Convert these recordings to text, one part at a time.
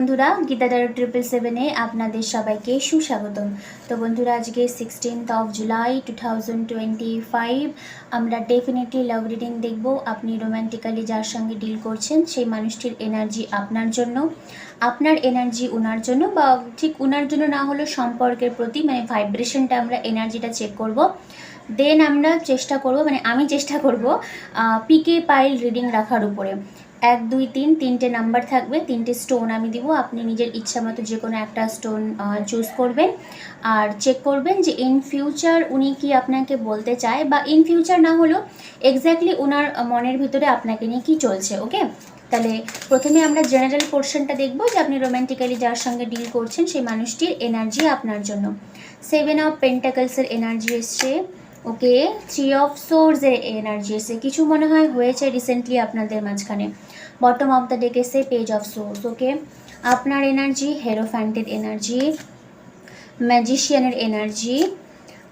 বন্ধুরা গীতাদার ট্রিপল সেভেনে আপনাদের সবাইকে সুস্বাগতম। তো বন্ধুরা, আজকে sixteenth of July two thousand twenty five আমরা ডেফিনেটলি লাভ রিডিং দেখব। আপনি রোম্যান্টিক্যালি যার সঙ্গে ডিল করছেন, সেই মানুষটির এনার্জি আপনার জন্য। আপনার এনার্জি ওনার জন্য বা ঠিক ওনার জন্য না হলেও সম্পর্কের প্রতি মানে ভাইব্রেশনটা আমরা এনার্জিটা চেক করব। দেন আমরা চেষ্টা করব মানে আমি চেষ্টা করব পিকে পাইল রিডিং রাখার উপরে। এক, দুই, তিন, তিনটে নাম্বার থাকবে, তিনটে স্টোন আমি দিব। আপনি নিজের ইচ্ছা মতো যে কোনো একটা স্টোন চুজ করবেন। আর চেক করবেন যে ইন ফিউচার উনি কি আপনাকে বলতে চায় বা ইন ফিউচার না হলেও এক্স্যাক্টলি ওনার মনের ভিতরে আপনাকে নিয়ে কি চলছে ওকে তাহলে প্রথমে আমরা জেনারেল পোর্শনটা দেখব যে আপনি রোম্যান্টিক্যালি যার সঙ্গে ডিল করছেন সেই মানুষটির এনার্জি আপনার জন্য। সেভেন অফ পেন্টাকলসের এনার্জি এসছে। ওকে থ্রি অফ সোর্সের এনার্জি এসে কিছু মনে হয় হয়েছে রিসেন্টলি আপনাদের মাঝখানে। বটম অফ দ্য ডেক এসে পেজ অফ সোর্স ওকে? আপনার এনার্জি হেরোফ্যান্টের এনার্জি ম্যাজিশিয়ানের এনার্জি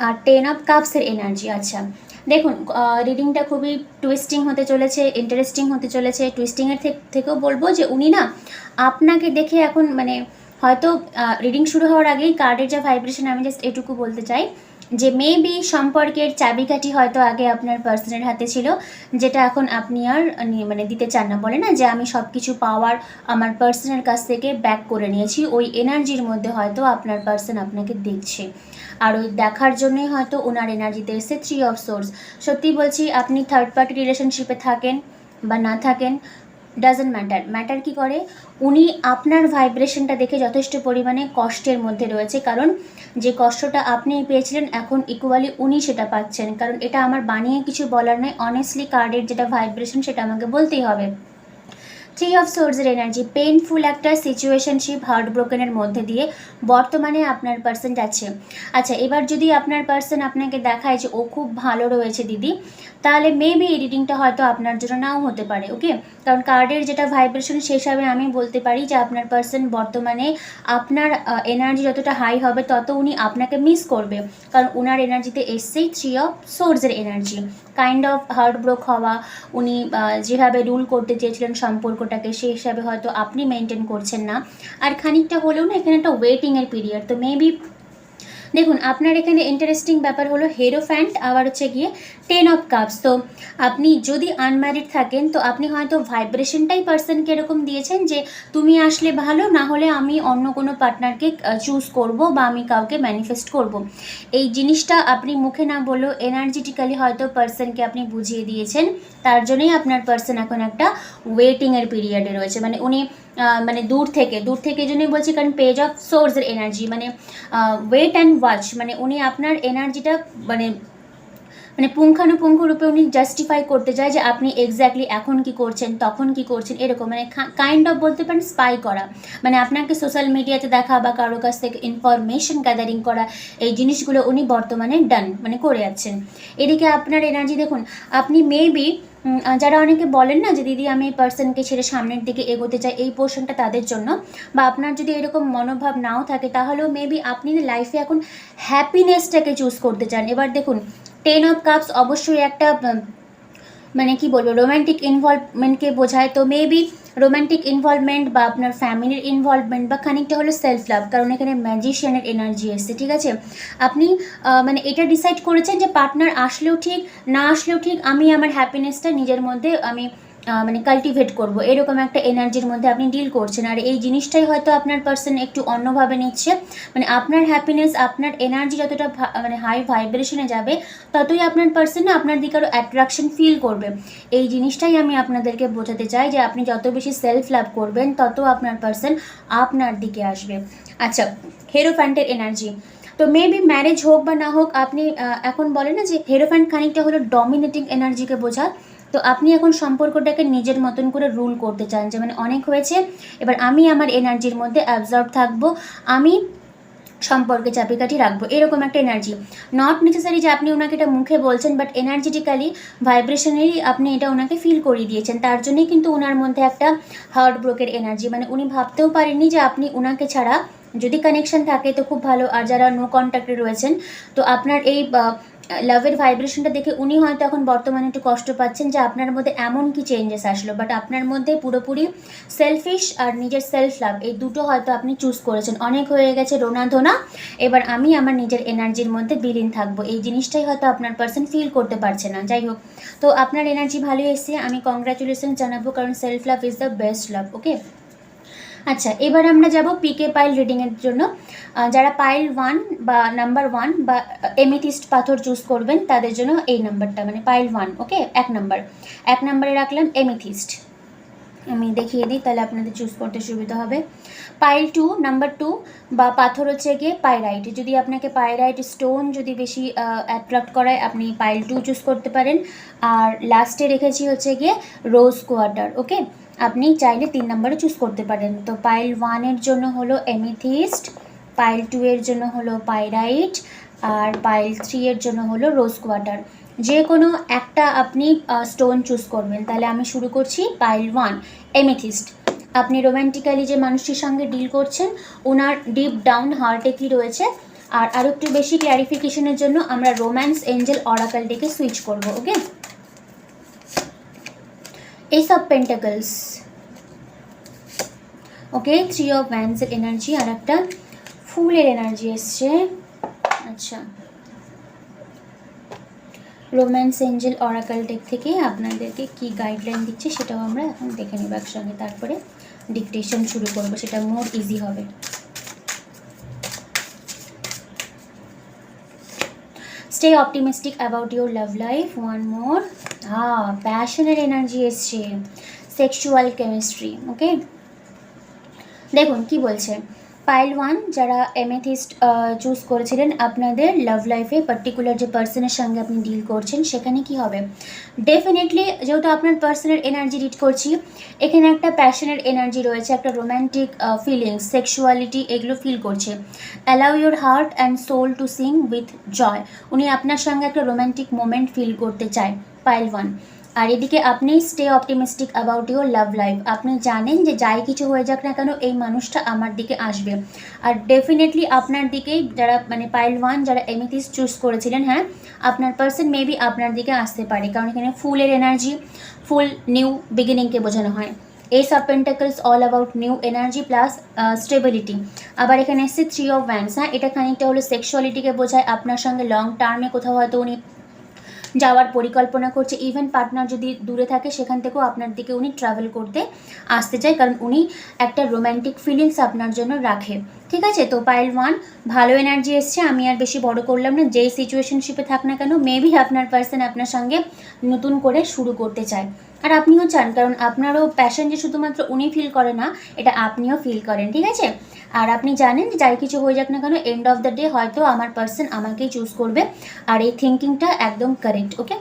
আর টেন অফ কাপসের এনার্জি আচ্ছা। দেখুন রিডিংটা খুবই টুইস্টিং হতে চলেছে ইন্টারেস্টিং হতে চলেছে। টুইস্টিংয়ের থেকেও বলব যে উনি না, আপনাকে দেখে এখন মানে হয়তো রিডিং শুরু হওয়ার আগেই কার্ডের যা ভাইব্রেশন আমি জাস্ট এটুকু বলতে চাই। যে মেবি সম্পর্কের চাবিকাঠি হয়তো আগে আপনার পার্সনের হাতে ছিল, যেটা এখন আপনি আর মানে দিতে চান না। বলে না যে আমি সব কিছু পাওয়ার আমার পার্সনের কাছ থেকে ব্যাক করে নিয়েছি, ওই এনার্জির মধ্যে হয়তো আপনার পার্সন আপনাকে দেখছে। আর ওই দেখার জন্যই হয়তো ওনার এনার্জিতে এসে থ্রি অফ সোর্স সত্যি বলছি, আপনি থার্ড পার্টি রিলেশনশিপে থাকেন বা না থাকেন ডাজেন্ট ম্যাটার ম্যাটার কি করে? উনি আপনার ভাইব্রেশনটা দেখে যথেষ্ট পরিমাণে কষ্টের মধ্যে রয়েছে, কারণ যে কষ্টটা আপনি পেয়েছিলেন, এখন ইকুয়ালি উনি সেটা পাচ্ছেন। কারণ এটা আমার বানিয়ে কিছু বলার নয় অনেস্টলি কার্ডের যেটা ভাইব্রেশন সেটা আমাকে বলতেই হবে। থ্রি অফ সোর্সের এনার্জি পেইনফুল একটা সিচুয়েশনশিপ হার্ট ব্রোকেনের মধ্যে দিয়ে বর্তমানে আপনার পার্সন যাচ্ছে আচ্ছা এবার যদি আপনার পার্সন আপনাকে দেখায় যে ও খুব ভালো রয়েছে দিদি, তাহলে মেবি এই রিডিংটা হয়তো আপনার জন্য নাও হতে পারে ওকে কারণ কার্ডের যেটা ভাইব্রেশন সেই হিসাবে আমি বলতে পারি যে আপনার পার্সন বর্তমানে আপনার এনার্জি যতটা হাই হবে, তত উনি আপনাকে মিস করবে। কারণ ওনার এনার্জিতে এসছেই থ্রি অফ সোর্সের energy kind of heart broke হওয়া, উনি যেভাবে রুল করতে চেয়েছিলেন সম্পর্কটাকে সেই হিসাবে হয়তো আপনি মেনটেন করছেন না। আর খানিকটা হলেও না, এখানে একটা ওয়েটিংয়ের পিরিয়ড তো মেবি দেখুন, আপনার এখানে ইন্টারেস্টিং ব্যাপার হলো হেরো ফ্যান্ট আবার হচ্ছে গিয়ে টেন অফ কাপস তো আপনি যদি আনম্যারিড থাকেন, তো আপনি হয়তো ভাইব্রেশনটাই পার্সনকে এরকম দিয়েছেন যে তুমি আসলে ভালো, না হলে আমি অন্য কোনো পার্টনারকে চুজ করব বা আমি কাউকে ম্যানিফেস্ট করব। এই জিনিসটা আপনি মুখে না বললেও এনার্জেটিক্যালি হয়তো পার্সনকে আপনি বুঝিয়ে দিয়েছেন। তার জন্যই আপনার পার্সন এখন একটা ওয়েটিংয়ের পিরিয়ডে রয়েছে। মানে উনি মানে দূর থেকে দূর থেকে এই জন্যই বলছি কারণ পেজ অফ সোর্সের এনার্জি মানে ওয়েট অ্যান্ড ওয়াচ মানে উনি আপনার এনার্জিটা মানে মানে পুঙ্খানুপুঙ্খ রূপে উনি জাস্টিফাই করতে চায় যে আপনি এক্স্যাক্টলি এখন কি করছেন, তখন কি করছেন, এরকম মানে কাইন্ড অফ বলতে পারেন স্পাই করা। মানে আপনাকে সোশ্যাল মিডিয়াতে দেখা বা কারও কাছ থেকে ইনফরমেশন গ্যাদারিং করা, এই জিনিসগুলো উনি বর্তমানে ডান মানে করে যাচ্ছেন। এদিকে আপনার এনার্জি দেখুন, আপনি মেবি যারা অনেকে বলেন না যে, দিদি, আমি এই পার্সনকে ছেড়ে সামনের দিকে এগোতে চাই, এই পোর্শনটা তাদের জন্য। বা আপনার যদি এরকম মনোভাব নাও থাকে, তাহলেও মেবি আপনি লাইফে এখন হ্যাপিনেসটাকে চুজ করতে চান। এবার দেখুন টেন অফ কাপস অবশ্যই একটা মানে কি বলব রোম্যান্টিক ইনভলভমেন্টকে বোঝায়। তো মেবি রোম্যান্টিক ইনভলভমেন্ট বা আপনার ফ্যামিলির ইনভলভমেন্ট বা খানিকটা হলো সেলফ লাভ কারণ এখানে ম্যাজিশিয়ানের এনার্জি এসছে, ঠিক আছে? আপনি মানে এটা ডিসাইড করেছেন যে পার্টনার আসলেও ঠিক, না আসলেও ঠিক, আমি আমার হ্যাপিনেসটা নিজের মধ্যে, আমি মানে কাল্টিভেট করব। এরকম একটা এনার্জির মধ্যে আপনি ডিল করছেন। আর এই জিনিসটাই হয়তো আপনার পার্সন একটু অন্যভাবে নিচ্ছে। মানে আপনার হ্যাপিনেস আপনার এনার্জি যতটা মানে হাই ভাইব্রেশনে যাবে, ততই আপনার পার্সন আপনার দিকে আরও অ্যাট্রাকশন ফিল করবে। এই জিনিসটাই আমি আপনাদেরকে বোঝাতে চাই যে আপনি যত বেশি সেলফ লাভ করবেন, তত আপনার পার্সন আপনার দিকে আসবে। আচ্ছা হেরোফ্যান্টের এনার্জি তো মেবি ম্যারেজ হোক বা না হোক, আপনি এখন বলেন না যে হেরোফ্যান্ট খানিকটা হলো ডমিনেটিং এনার্জিকে বোঝায়। তো আপনি এখন সম্পর্কটাকে নিজের মতন করে রুল করতে চান যে মানে অনেক হয়েছে, এবার আমি আমার এনার্জির মধ্যে অ্যাবজর্ব থাকব, আমি সম্পর্কে চাপিকাঠি রাখব, এরকম একটা এনার্জি নট নেসেসারি যে আপনি ওনাকে এটা মুখে বলছেন বাট এনার্জেটিক্যালি ভাইব্রেশনালি আপনি এটা ওনাকে ফিল করিয়ে দিয়েছেন। তার জন্যই কিন্তু ওনার মধ্যে একটা হার্ট ব্রোকের এনার্জি মানে উনি ভাবতেও পারেননি যে আপনি ওনাকে ছাড়া যদি কানেকশন থাকে তো খুব ভালো, আর যারা নো কন্ট্যাক্টে রয়েছেন, তো আপনার এই লাভের ভাইব্রেশনটা দেখে উনি হয়তো এখন বর্তমানে একটু কষ্ট পাচ্ছেন যে আপনার মধ্যে এমন কি চেঞ্জেস আসলো। বাট আপনার মধ্যে পুরোপুরি সেলফিশ আর নিজের সেলফ লাভ এই দুটো হয়তো আপনি চুজ করেছেন। অনেক হয়ে গেছে রোনাধোনা এবার আমি আমার নিজের এনার্জির মধ্যে বিলীন থাকব। এই জিনিসটাই হয়তো আপনার পার্সন ফিল করতে পারছে না। যাই হোক, তো আপনার এনার্জি ভালো এসছে। আমি কংগ্রাচুলেশন জানাব কারণ self love is the best love okay আচ্ছা এবার আমরা যাব পিকে পাইল রিডিংয়ের জন্য। যারা পাইল ওয়ান বা নাম্বার ওয়ান বা এমিথিস্ট পাথর চুজ করবেন, তাদের জন্য এই নাম্বারটা মানে পাইল ওয়ান ওকে এক নাম্বার এক নাম্বারে রাখলাম এমিথিস্ট আমি দেখিয়ে দিই, তাহলে আপনাদের চুজ করতে সুবিধা হবে। পাইল টু নাম্বার টু বা পাথর হচ্ছে গিয়ে পাইরাইট যদি আপনাকে পাইরাইট স্টোন যদি বেশি অ্যাট্রাক্ট করায়, আপনি পাইল টু চুজ করতে পারেন। আর লাস্টে রেখেছি হচ্ছে গিয়ে রোজ কোয়ার্টার ওকে আপনি চাইলে তিন নম্বরে চুজ করতে পারেন। তো পাইল ওয়ানের জন্য হলো এমিথিস্ট পাইল টু এর জন্য হলো পাইরাইট আর পাইল থ্রি এর জন্য হলো রোজ কোয়াটার যে কোনো একটা আপনি স্টোন চুজ করবেন। তাহলে আমি শুরু করছি পাইল ওয়ান এমিথিস্ট আপনি রোম্যান্টিক্যালি যে মানুষটির সঙ্গে ডিল করছেন ওনার ডিপ ডাউন হার্টে কী রয়েছে? আর আরও একটু বেশি ক্ল্যারিফিকেশনের জন্য আমরা রোম্যান্স এঞ্জেল অরাকাল ডেকে সুইচ করব okay ace of pentacles okay three of ভ্যান্সের energy আর একটা ফুলের এনার্জি এসছে। আচ্ছা। রোম্যান্স এঞ্জেল অরাকাল টেক থেকে আপনাদেরকে কি গাইডলাইন দিচ্ছে সেটাও আমরা এখন দেখে নেব একসঙ্গে। তারপরে ডিকটেশন শুরু করব, সেটা মোর ইজি হবে। Stay optimistic about your love life one more হ্যাঁ প্যাশনের এনার্জি এসছে সেক্সুয়াল কেমিস্ট্রি ওকে দেখুন, কি বলছে? পাইল ওয়ান যারা এমেথিস্ট চুজ করেছিলেন, আপনাদের লাভ লাইফে পার্টিকুলার যে পার্সনের সঙ্গে আপনি ডিল করছেন, সেখানে কি হবে? ডেফিনেটলি যেহেতু আপনার পার্সনের এনার্জি রিড করছি, এখানে একটা প্যাশনের এনার্জি রয়েছে, একটা রোম্যান্টিক ফিলিংস সেক্সুয়ালিটি এগুলো ফিল করছে। Allow your heart and soul to sing with joy উনি আপনার সঙ্গে একটা রোম্যান্টিক মোমেন্ট ফিল করতে চায়। পাইল ওয়ান আর এদিকে আপনি stay optimistic about your love life আপনি জানেন যে যাই কিছু হয়ে যাক না কেন এই মানুষটা আমার দিকে আসবে। আর ডেফিনেটলি আপনার দিকেই যারা মানে পাইল ওয়ান যারা এমিথিস চুজ করেছিলেন হ্যাঁ আপনার পার্সন মেবি আপনার দিকে আসতে পারে। কারণ এখানে ফুলের এনার্জি ফুল নিউ বিগিনিংকে বোঝানো হয়। Ace of pentacles all about new energy plus stability আবার এখানে এসছে থ্রি অফ ভ্যান্স হ্যাঁ এটা খানিকটা হলো সেক্সুয়ালিটিকে বোঝায়। আপনার সঙ্গে লং টার্মে কোথাও হয়তো উনি যাওয়ার পরিকল্পনা করছে। ইভেন পার্টনার যদি দূরে থাকে, সেখান থেকেও আপনার দিকে উনি ট্রাভেল করতে আসতে চায়। কারণ উনি একটা রোম্যান্টিক ফিলিংস আপনার জন্য রাখে। ঠিক আছে? তো পাইল ওয়ান ভালো এনার্জি এসছে, আমি আর বেশি বড় করলাম না, যেই সিচুয়েশনশিপে থাক না কেন মেবি আপনার পার্সন আপনার সঙ্গে নতুন করে শুরু করতে চায়। আর আপনিও চান, কারণ আপনারও প্যাশন যে শুধুমাত্র উনি ফিল করে না, এটা আপনিও ফিল করেন, ঠিক আছে? আর আপনি জানেন যাই কিছু হয়ে যাক না কেন এন্ড অফ দ্য ডে হয়তো আমার পার্সন আমাকেই চুজ করবে, আর এই থিঙ্কিংটা একদম কারেক্ট ওকে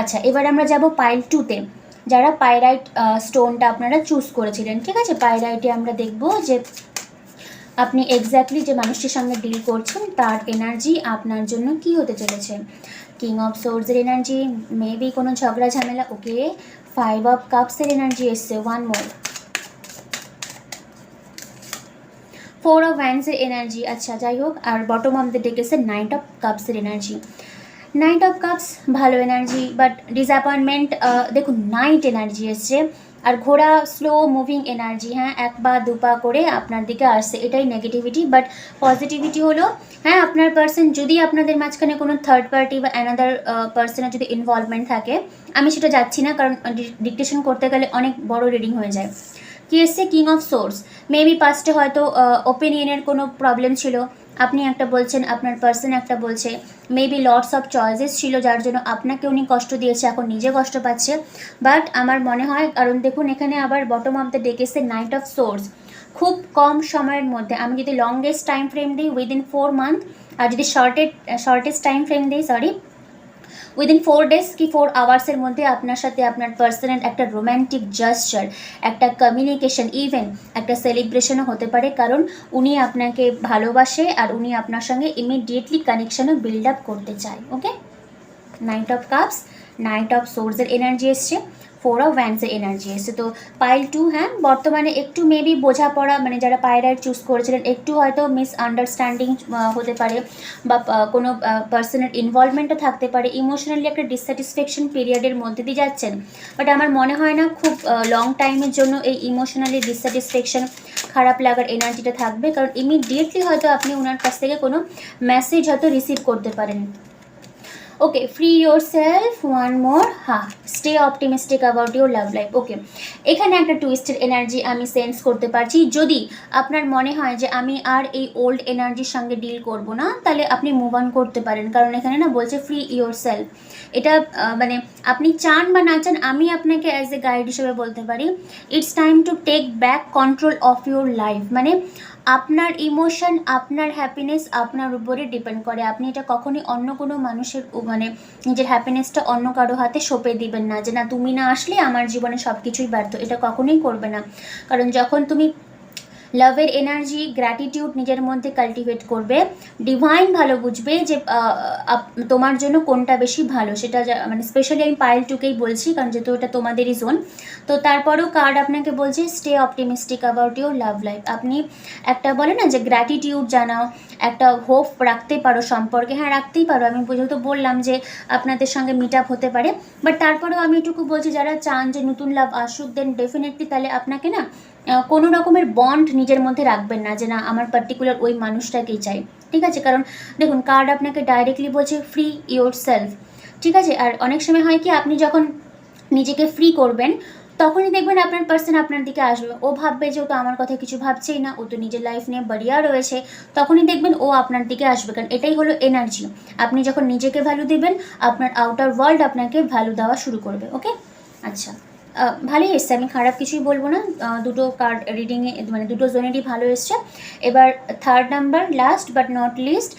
আচ্ছা এবার আমরা যাব পাইল টুতে যারা পাইরাইট স্টোনটা আপনারা চুজ করেছিলেন, ঠিক আছে? পাইরাইটে আমরা দেখব যে আপনি এক্স্যাক্টলি যে মানুষটির সঙ্গে ডিল করছেন, তার এনার্জি আপনার জন্য কি হতে চলেছে? কিং অফ সোর্সের এনার্জি মেবি কোনো ঝগড়া ঝামেলা, ওকে ফাইভ অফ কাপসের এনার্জি এসছে ওয়ান মোর ফোর অফ ভ্যান্সের এনার্জি আচ্ছা যাই হোক, আর বটম অফ দ্য ডেকেসের নাইন অফ কাপসের এনার্জি নাইট অফ কাপস ভালো এনার্জি বাট ডিসঅ্যাপয়েন্টমেন্ট দেখুন নাইট এনার্জি এসছে। আর ঘোড়া স্লো মুভিং এনার্জি হ্যাঁ এক বা দু পা করে আপনার দিকে আসছে। এটাই নেগেটিভিটি বাট পজিটিভিটি হলো হ্যাঁ আপনার পার্সন যদি আপনাদের মাঝখানে কোনো থার্ড পার্টি বা অ্যানাদার পার্সনের যদি ইনভলভমেন্ট থাকে, আমি সেটা যাচ্ছি না, কারণ ডিকটেশন করতে গেলে অনেক বড় রিডিং হয়ে যায়। কি এসছে? কিং অফ সোর্স মেবি পাস্টে হয়তো ওপিনিয়নের কোনো প্রবলেম ছিল। আপনি একটা বলছেন, আপনার পার্সন একটা বলছে মেবি লটস অফ চয়েসেস ছিল যার জন্য আপনাকে উনি কষ্ট দিয়েছে, এখন নিজে কষ্ট পাচ্ছে। বাট আমার মনে হয়, কারণ দেখুন, এখানে আবার বটম অফ দ্য ডেকেসে নাইট অফ সোর্স খুব কম সময়ের মধ্যে, আমি যদি লংগেস্ট টাইম ফ্রেম দিই উইদিন ফোর মান্থ আর যদি শর্টেড শর্টেস্ট টাইম ফ্রেম দিই সরি উইদিন ফোর ডেজ কি ফোর আওয়ার্সের মধ্যে আপনার সাথে আপনার পার্সোনাল একটা রোম্যান্টিক জাস্টার একটা কমিউনিকেশন ইভেন একটা সেলিব্রেশনও হতে পারে। কারণ উনি আপনাকে ভালোবাসে আর উনি আপনার সঙ্গে ইমিডিয়েটলি কানেকশানও বিল্ড আপ করতে চায় okay knight of cups knight of সোর্সের এনার্জি এসছে। ফোর অফ ভ্যান্সের এনার্জি এসছে। তো পাইল টু হ্যাঁ বর্তমানে একটু মেবি বোঝাপড়া মানে যারা পায়রাইট চুজ করেছিলেন, একটু হয়তো মিস আন্ডারস্ট্যান্ডিং হতে পারে বা কোনো পার্সনের ইনভলভমেন্টও থাকতে পারে। ইমোশনালি একটা ডিসস্যাটিসফ্যাকশন পিরিয়ডের মধ্যে দিয়ে যাচ্ছেন। বাট আমার মনে হয় না খুব লং টাইমের জন্য এই ইমোশনালি ডিসস্যাটিসফ্যাকশন খারাপ লাগার এনার্জিটা থাকবে। কারণ ইমিডিয়েটলি হয়তো আপনি ওনার কাছ থেকে কোনো মেসেজ হয়তো রিসিভ করতে পারেন। Okay free yourself one more হ্যাঁ stay optimistic about your love life okay এখানে একটা টুইস্টেড এনার্জি আমি সেন্স করতে পারছি। যদি আপনার মনে হয় যে আমি আর এই ওল্ড এনার্জির সঙ্গে ডিল করব না, তাহলে আপনি মুভ অন করতে পারেন। কারণ এখানে না বলছে ফ্রি ইয়োর সেলফ এটা মানে আপনি চান বা না চান, আমি আপনাকে অ্যাজ এ গাইড হিসেবে বলতে পারি it's time to take back control of your life মানে আপনার ইমোশন আপনার হ্যাপিনেস আপনার উপরে ডিপেন্ড করে। আপনি এটা কখনোই অন্য কোনো মানুষের মানে নিজের হ্যাপিনেসটা অন্য কারও হাতে সঁপে দিবেন না যে না, তুমি না আসলে আমার জীবনে সব কিছুই ব্যর্থ। এটা কখনোই করবে না। কারণ যখন তুমি লাভের এনার্জি গ্র্যাটিটিউড নিজের মধ্যে কাল্টিভেট করবে। ডিভাইন ভালো বুঝবে যে তোমার জন্য কোনটা বেশি ভালো, সেটা মানে স্পেশালি আমি পায়েল টুকেই বলছি, কারণ যেহেতু এটা তোমাদেরই জোন তো তারপরেও কার্ড আপনাকে বলছে stay optimistic about your love life আপনি একটা বলে না যে গ্র্যাটিটিউড জানাও, একটা হোপ রাখতে পারো সম্পর্কে। হ্যাঁ রাখতেই পারো। আমি যেহেতু বললাম যে, আপনাদের সঙ্গে মিট আপ হতে পারে। বাট তারপরেও আমি এটুকু বলছি, যারা চান যে, নতুন লাভ আসুক দেন ডেফিনেটলি তাহলে আপনাকে না কোনো রকমের বন্ড নিজের মধ্যে রাখবেন না যে না, আমার পার্টিকুলার ওই মানুষটাকেই চাই। ঠিক আছে? কারণ দেখুন কার্ড আপনাকে ডাইরেক্টলি বলছে ফ্রি ইয়োর সেলফ ঠিক আছে? আর অনেক সময় হয় কি, আপনি যখন নিজেকে ফ্রি করবেন, তখনই দেখবেন আপনার পার্সন আপনার দিকে আসবে। ও ভাববে যে ও তো আমার কথা কিছু ভাবছেই না, ও তো নিজের লাইফ নিয়ে বাড়িয়া রয়েছে। তখনই দেখবেন ও আপনার দিকে আসবে। কারণ এটাই হলো এনার্জি আপনি যখন নিজেকে ভ্যালু দিবেন, আপনার আউটার ওয়ার্ল্ড আপনাকে ভ্যালু দেওয়া শুরু করবে। ওকে আচ্ছা। ভালোই এসছে, আমি খারাপ কিছুই বলব না। দুটো কার্ড রিডিংয়ে মানে দুটো জোনেরই ভালো এসছে। এবার third number last but not least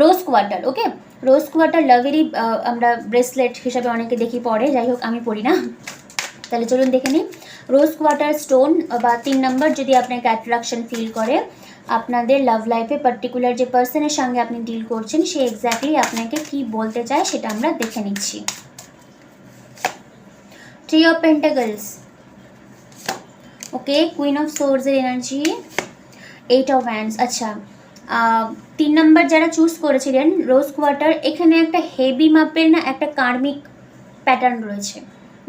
rose quarter okay rose quarter লাভেরই আমরা ব্রেসলেট হিসাবে অনেকে দেখি পরে, যাই হোক, আমি পড়ি না। তাহলে চলুন দেখে নিই। রোজ কোয়ার্টার স্টোন বা তিন নম্বর যদি আপনাকে অ্যাট্রাকশন ফিল করে, আপনাদের লাভ লাইফে পার্টিকুলার যে পার্সনের সঙ্গে আপনি ডিল করছেন, সে এক্স্যাক্টলি আপনাকে কি বলতে চায় সেটা আমরা দেখে নিচ্ছি। Three of pentacles okay queen of সোর্সের এনার্জি এইট অফ হ্যান্ডস আচ্ছা। তিন নম্বর যারা চুজ করেছিলেন রোজ কোয়ার্টার এখানে একটা হেভি মাপের না, একটা কার্মিক প্যাটার্ন রয়েছে।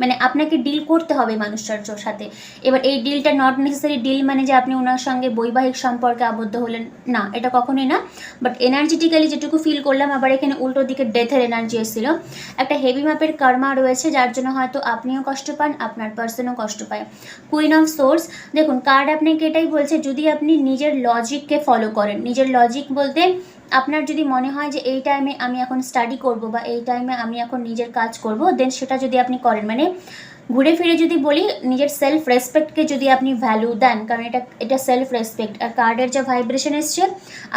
মানে আপনাকে ডিল করতে হবে মানুষটার সাথে। এবার এই ডিলটা নট নেসেসারি ডিল মানে যে আপনি ওনার সঙ্গে বৈবাহিক সম্পর্কে আবদ্ধ হলেন, না, এটা কখনোই না। বাট এনার্জেটিক্যালি যেটুকু ফিল করলাম, আবার এখানে উল্টো দিকে ডেথের এনার্জি এসেছিল। একটা হেভি মাপের কর্মা রয়েছে, যার জন্য হয়তো আপনিও কষ্ট পান, আপনার পার্সনও কষ্ট পায়। কুইন অফ সোর্স দেখুন কার্ড আপনাকে এটাই বলছে, যদি আপনি নিজের লজিককে ফলো করেন, নিজের লজিক বলতে আপনার যদি মনে হয় যে এই টাইমে আমি এখন স্টাডি করব বা এই টাইমে আমি এখন নিজের কাজ করব দেন সেটা যদি আপনি করেন। মানে ঘুরে ফিরে যদি বলি, নিজের সেলফ রেসপেক্টকে যদি আপনি ভ্যালু দেন, কারণ এটা এটা সেলফ রেসপেক্ট আর কার্ডের যা ভাইব্রেশন এসছে,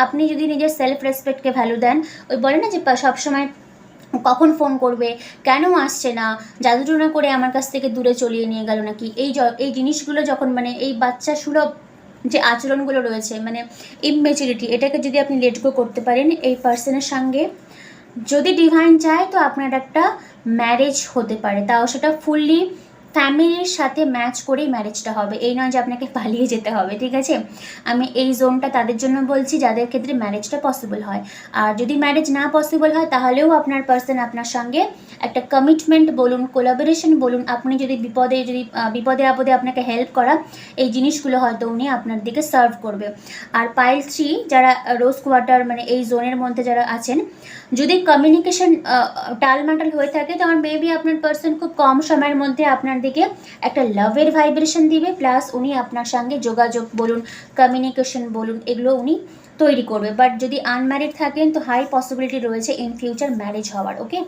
আপনি যদি নিজের সেলফ রেসপেক্টকে ভ্যালু দেন, ওই বলে না যে সবসময় কখন ফোন করবে, কেন আসছে না, জাদুটনা করে আমার কাছ থেকে দূরে চলিয়ে নিয়ে গেল নাকি? এই এই জিনিসগুলো যখন মানে এই বাচ্চা সুলভ যে আচরণগুলো রয়েছে মানে ইমেচুরিটি এটাকে যদি আপনি লেট গো করতে পারেন এই পার্সনের সঙ্গে। যদি ডিভাইন চায় তো আপনার একটা ম্যারেজ হতে পারে, তাও সেটা ফুললি ফ্যামিলির সাথে ম্যাচ করেই ম্যারেজটা হবে। এই নয় যে আপনাকে পালিয়ে যেতে হবে, ঠিক আছে? আমি এই জোনটা তাদের জন্য বলছি, যাদের ক্ষেত্রে ম্যারেজটা পসিবল হয়। আর যদি ম্যারেজ না পসিবল হয়, তাহলেও আপনার পার্সন আপনার সঙ্গে একটা কমিটমেন্ট বলুন কোলাবোরেশন বলুন, আপনি যদি বিপদে যদি বিপদে, আপদে আপনাকে হেল্প করা, এই জিনিসগুলো হয়তো উনি আপনার দিকে সার্ভ করবে। আর পাইল থ্রি যারা রোজ কোয়ার্টার মানে এই জোনের মধ্যে যারা আছেন, যদি কমিউনিকেশন টালমাটাল হয়ে থাকে, তো আমার মেবি আপনার পার্সন খুব কম সময়ের মধ্যে আপনার দিকে একটা লাভের ভাইব্রেশন দিবে প্লাস উনি আপনার সঙ্গে যোগাযোগ বলুন কমিউনিকেশন বলুন, এগুলো উনি তৈরি করবে। বাট যদি আনম্যারিড থাকেন, তো হাই পসিবিলিটি রয়েছে ইন ফিউচার ম্যারেজ হওয়ার ওকে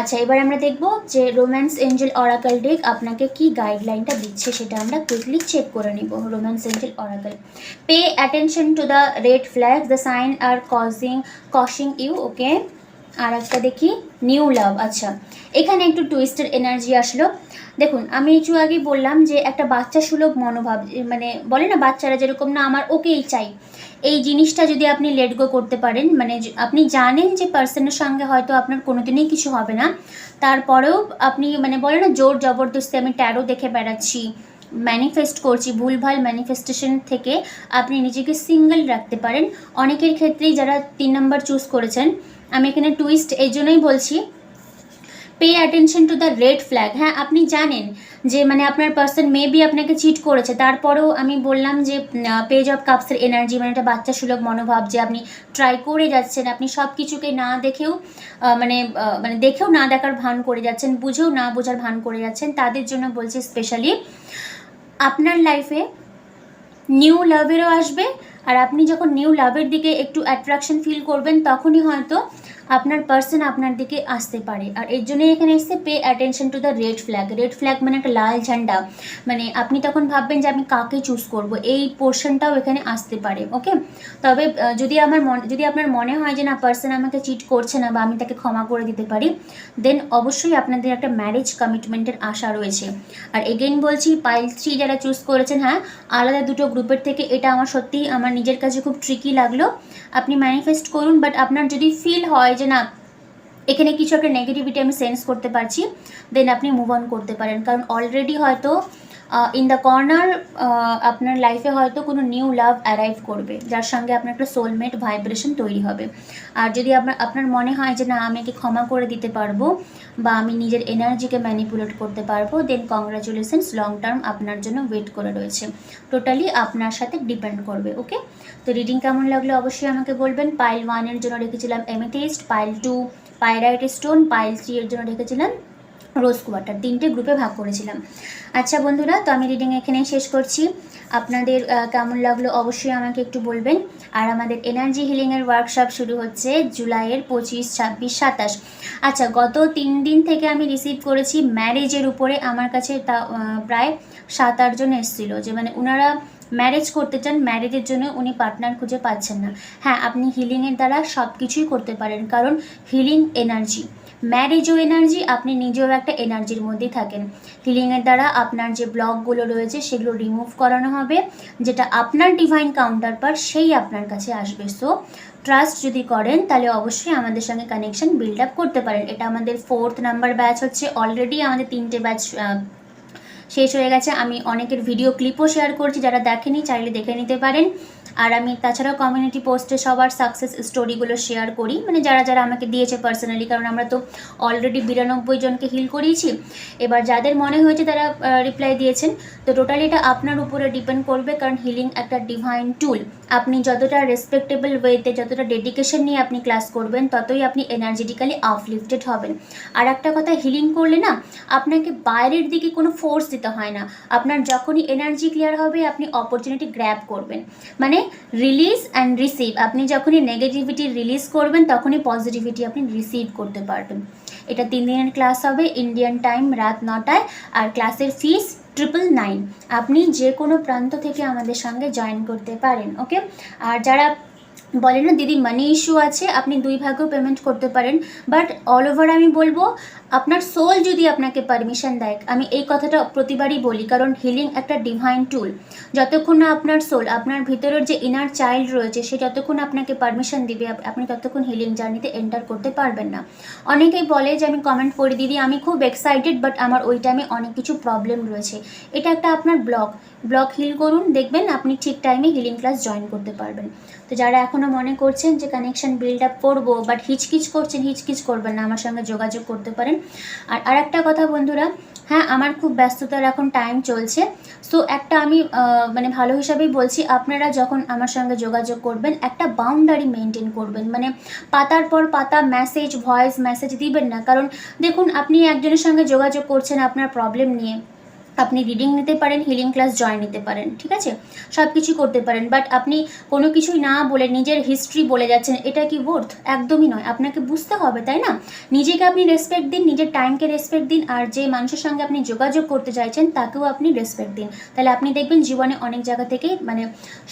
আচ্ছা এবার আমরা দেখব যে রোম্যান্স এঞ্জেল অরাকাল ডেক আপনাকে কি গাইডলাইনটা দিচ্ছে সেটা আমরা কুইকলি চেক করে নিব romance angel oracle pay attention to the red flag the sign are causing causing you okay আর একটা দেখি নিউ লাভ আচ্ছা। এখানে একটু টুইস্টের এনার্জি আসলো। দেখুন, আমি একটু আগে বললাম যে একটা বাচ্চা সুলভ মনোভাব মানে বলে না বাচ্চারা যেরকম, না, আমার ওকেই চাই। এই জিনিসটা যদি আপনি লেট গো করতে পারেন মানে আপনি জানেন যে পার্সনের সঙ্গে হয়তো আপনার কোনোদিনই কিছু হবে না। তারপরেও আপনি মানে বলে না, জোর জবরদস্তি, আমি ট্যারো দেখে বেড়াচ্ছি ম্যানিফেস্ট করছি, ভুলভাল ম্যানিফেস্টেশন থেকে আপনি নিজেকে সিঙ্গেল রাখতে পারেন। অনেকের ক্ষেত্রেই যারা তিন নম্বর চুজ করেছেন আমি এখানে টুইস্ট এই জন্যই বলছি। Pay attention to the red flag হ্যাঁ আপনি জানেন যে মানে আপনার পার্সন মেবি আপনাকে চিট করেছে। তারপরেও আমি বললাম যে পেজ অফ কাপসের এনার্জি মানে একটা বাচ্চা সুলভ মনোভাব যে আপনি ট্রাই করে যাচ্ছেন, আপনি সব কিছুকে না দেখেও মানে মানে দেখেও না দেখার ভান করে যাচ্ছেন, বুঝেও না বোঝার ভান করে যাচ্ছেন, তাদের জন্য বলছি স্পেশালি আপনার লাইফে নিউ লাভেরও আসবে আর আপনি যখন নিউ লাভের দিকে একটু অ্যাট্রাকশন ফিল করবেন তখনই হয়তো আপনার পার্সন আপনার দিকে আসতে পারে। আর এর জন্যই এখানে এসছে pay attention to the red flag red flag মানে একটা লাল ঝান্ডা। মানে আপনি তখন ভাববেন যে আমি কাকে চুজ করব? এই পোর্শনটাও এখানে আসতে পারে ওকে তবে যদি আমার মনে যদি আপনার মনে হয় যে না পার্সন আমাকে চিট করছে না বা আমি তাকে ক্ষমা করে দিতে পারি দেন অবশ্যই আপনাদের একটা ম্যারেজ কমিটমেন্টের আশা রয়েছে। আর এগেইন বলছি পাইল থ্রি যারা চুজ করেছেন হ্যাঁ আলাদা দুটো গ্রুপের থেকে এটা আমার সত্যিই আমার নিজের কাছে খুব ট্রিকি লাগল। আপনি ম্যানিফেস্ট করুন বাট আপনার যদি ফিল হয় যে না, এখানে কিছু একটা নেগেটিভিটি আমি সেন্স করতে পারছি দেন আপনি মুভ অন করতে পারেন। কারণ অলরেডি হয়তো ইন দ্য কর্নার আপনার লাইফে হয়তো কোনো নিউ লাভ অ্যারাইভ করবে, যার সঙ্গে আপনার একটা সোলমেট ভাইব্রেশন তৈরি হবে। আর যদি আপনার আপনার মনে হয় যে না, আমি একে ক্ষমা করে দিতে পারব বা আমি নিজের এনার্জিকে ম্যানিপুলেট করতে পারব দেন কংগ্রাচুলেশনস লং টার্ম আপনার জন্য ওয়েট করে রয়েছে। টোটালি আপনার সাথে ডিপেন্ড করবে ওকে তো রিডিং কেমন লাগল অবশ্যই আমাকে বলবেন। পাইল ওয়ানের জন্য রেখেছিলাম amethyst pile two pyrite stone pile three এর জন্য রেখেছিলাম। রোজ কোয়াটার তিনটে গ্রুপে ভাগ করেছিলাম। আচ্ছা বন্ধুরা, তো আমি রিডিং এখানেই শেষ করছি। আপনাদের কেমন লাগল অবশ্যই আমাকে একটু বলবেন। আর আমাদের এনার্জি হিলিংয়ের ওয়ার্কশপ শুরু হচ্ছে জুলাইয়ের পঁচিশ, ছাব্বিশ, সাতাশ। আচ্ছা গত তিন দিন থেকে আমি রিসিভ করেছি ম্যারেজের উপরে আমার কাছে তা প্রায় সাত আটজন এসেছিল। যে মানে ওনারা ম্যারেজ করতে চান ম্যারেজের জন্য উনি পার্টনার খুঁজে পাচ্ছেন না। হ্যাঁ আপনি হিলিংয়ের দ্বারা সব কিছুই করতে পারেন। কারণ হিলিং এনার্জি ম্যারেজও এনার্জি আপনি নিজেও একটা এনার্জির মধ্যেই থাকেন। হিলিংয়ের দ্বারা আপনার যে ব্লকগুলো রয়েছে সেগুলো রিমুভ করানো হবে, যেটা আপনার ডিভাইন কাউন্টার পার সেই আপনার কাছে আসবে। সো ট্রাস্ট যদি করেন, তাহলে অবশ্যই আমাদের সঙ্গে কানেকশন বিল্ড আপ করতে পারেন। এটা আমাদের ফোর্থ নাম্বার ব্যাচ হচ্ছে। অলরেডি আমাদের তিনটে ব্যাচ শেষ হয়ে গেছে। আমি অনেকের ভিডিও ক্লিপও শেয়ার করছি। যারা দেখেনি, চাইলে দেখে নিতে পারেন। আর আমি তাছাড়াও কমিউনিটি পোস্টে সবার সাকসেস স্টোরিগুলো শেয়ার করি। মানে যারা যারা আমাকে দিয়েছে পার্সোনালি কারণ আমরা তো অলরেডি বিরানব্বই জনকে হিল করিয়েছি। এবার যাদের মনে হয়েছে তারা রিপ্লাই দিয়েছেন। তো টোটালিটা আপনার উপরে ডিপেন্ড করবে, কারণ হিলিং একটা ডিভাইন টুল আপনি যতটা রেসপেক্টেবল ওয়েতে যতটা ডেডিকেশন নিয়ে আপনি ক্লাস করবেন, ততই আপনি এনার্জেটিক্যালি আপলিফটেড হবেন। আর একটা কথা হিলিং করলে না, আপনাকে বাইরের দিকে কোনো ফোর্স দিতে হয় না। আপনার যখনই এনার্জি ক্লিয়ার হবে, আপনি অপরচুনিটি গ্র্যাব করবেন। মানে রিলিজ অ্যান্ড রিসিভ আপনি যখনই নেগেটিভিটি রিলিজ করবেন, তখনই পজিটিভিটি আপনি রিসিভ করতে পারবেন। এটা তিন দিনের ক্লাস হবে ইন্ডিয়ান টাইম রাত নটায়। আর ক্লাসের ফিস ট্রিপল নাইন আপনি যে কোনো প্রান্ত থেকে আমাদের সঙ্গে জয়েন করতে পারেন ওকে আর যারা বলে না, দিদি মানি ইস্যু আছে, আপনি দুই ভাগেও পেমেন্ট করতে পারেন বাট অল ওভার আমি বলব, আপনার সোল যদি আপনাকে পারমিশন দেয়, আমি এই কথাটা প্রতিবারই বলি, কারণ হিলিং একটা ডিভাইন টুল যতক্ষণ না আপনার সোল আপনার ভিতরের যে ইনার চাইল্ড রয়েছে, সে যতক্ষণ আপনাকে পারমিশন দিবে আপনি ততক্ষণ হিলিং জার্নিতে এন্টার করতে পারবেন না। অনেকেই বলে যে, আমি কমেন্ট করে, দিদি, আমি খুব এক্সাইটেড বাট আমার ওই টাইমে অনেক কিছু প্রবলেম রয়েছে। এটা একটা আপনার ব্লক ব্লক হিল করুন, দেখবেন আপনি ঠিক টাইমে হিলিং ক্লাস জয়েন করতে পারবেন। তো যারা এখনও মনে করছেন যে কানেকশন বিল্ড আপ করব বাট হিচকিচ করছেন হিচকিচ করবেন না, আমার সঙ্গে যোগাযোগ করতে পারেন। আর আরেকটা কথা বন্ধুরা হ্যাঁ আমার খুব ব্যস্ততার এখন টাইম চলছে। সো একটা আমি মানে ভালো হিসাবেই বলছি, আপনারা যখন আমার সঙ্গে যোগাযোগ করবেন, একটা বাউন্ডারি মেনটেন করবেন। মানে পাতার পর পাতা মেসেজ ভয়েস মেসেজ দিবেন না। কারণ দেখুন, আপনি একজনের সঙ্গে যোগাযোগ করছেন আপনার প্রবলেম নিয়ে। আপনি রিডিং নিতে পারেন হিলিং ক্লাস জয়েন নিতে পারেন, ঠিক আছে? সব কিছু করতে পারেন বাট আপনি কোনো কিছুই না বলে নিজের হিস্ট্রি বলে যাচ্ছেন, এটা কি ওর্থ একদমই নয়, আপনাকে বুঝতে হবে, তাই না? নিজেকে আপনি রেসপেক্ট দিন, নিজের টাইমকে রেসপেক্ট দিন, আর যে মানুষের সঙ্গে আপনি যোগাযোগ করতে চাইছেন, তাকেও আপনি রেসপেক্ট দিন। তাহলে আপনি দেখবেন জীবনে অনেক জায়গা থেকেই মানে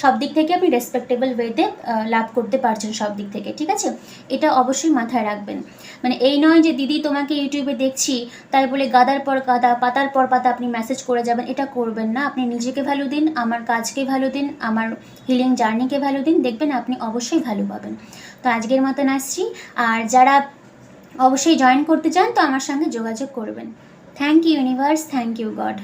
সব দিক থেকে আপনি রেসপেক্টেবল ওয়েতে লাভ করতে পারছেন সব দিক থেকে, ঠিক আছে? এটা অবশ্যই মাথায় রাখবেন। মানে এই নয় যে, দিদি, তোমাকে ইউটিউবে দেখছি, তাই বলে গাদার পর গাদা, পাতার পর পাতা আপনি মেসেজ করে যাবেন, এটা করবেন না। আপনি নিজেকে ভ্যালু দিন, আমার কাজকে ভ্যালু দিন, আমার হিলিং জার্নিকে ভ্যালু দিন, দেখবেন আপনি অবশ্যই ভ্যালু পাবেন। তো আজকের মতন আসছি। আর যারা অবশ্যই জয়েন করতে চান, তো আমার সঙ্গে যোগাযোগ করবেন। Thank you universe thank you God